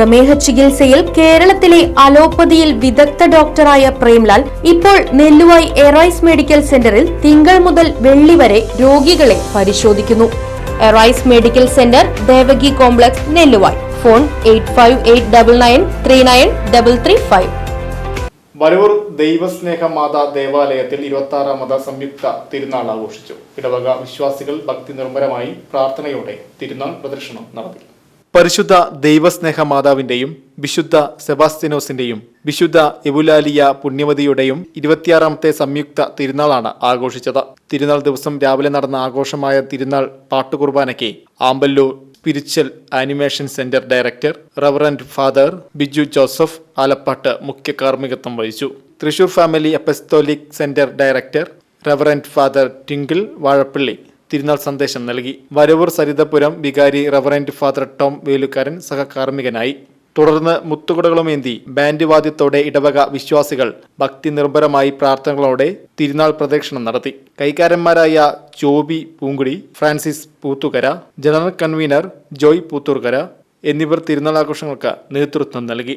പ്രമേഹ ചികിത്സയിൽ കേരളത്തിലെ അലോപ്പതിയിൽ വിദഗ്ധ ഡോക്ടറായ പ്രേംലാൽ ഇപ്പോൾ നെല്ലുവായി എറൈസ് മെഡിക്കൽ സെന്ററിൽ തിങ്കൾ മുതൽ വെള്ളി വരെ രോഗികളെ പരിശോധിക്കുന്നു. Arise medical centre Devaki complex Nelluvai. Phone eight Varavoor ദൈവസ്നേഹ മാതാ ദേവാലയത്തിൽ ഇരുപത്തി ആറാമത് സംയുക്ത തിരുനാൾ ആഘോഷിച്ചു. ഇടവക വിശ്വാസികൾ ഭക്തി നിർമ്മരമായി പ്രാർത്ഥനയോടെ തിരുനാൾ പ്രദർശനം നടത്തി. പരിശുദ്ധ ദൈവസ്നേഹ മാതാവിന്റെയും വിശുദ്ധ സെബാസ്റ്റിനോസിന്റെയും വിശുദ്ധ എബുലാലിയ പുണ്യവതിയുടെയും ഇരുപത്തിയാറാമത്തെ സംയുക്ത തിരുനാളാണ് ആഘോഷിച്ചത്. തിരുനാൾ ദിവസം രാവിലെ നടന്ന ആഘോഷമായ തിരുനാൾ പാട്ടുകുർബാനയ്ക്ക് Amballur spiritual animation centre director reverend father Biju Joseph Alappatt മുഖ്യ കാർമ്മികത്വം വഹിച്ചു. Thrissur family apostolic centre director reverend father Tinkle Vazhappally തിരുനാൾ സന്ദേശം നൽകി. വരവൂർ സരിതപുരം വികാരി റവറന്റ് ഫാദർ ടോം വേലുക്കാരൻ സഹകാർമ്മികനായി. തുടർന്ന് മുത്തുകുടകളുമേന്തി ബാൻഡ് വാദ്യത്തോടെ ഇടവക വിശ്വാസികൾ ഭക്തി നിർഭരമായി പ്രാർത്ഥനകളോടെ തിരുനാൾ പ്രദക്ഷിണം നടത്തി. കൈക്കാരന്മാരായ Joby Poonkudi Francis Poothukara general convener Joy പൂത്തൂർക്കര എന്നിവർ തിരുനാൾ ആഘോഷങ്ങൾക്ക് നേതൃത്വം നൽകി.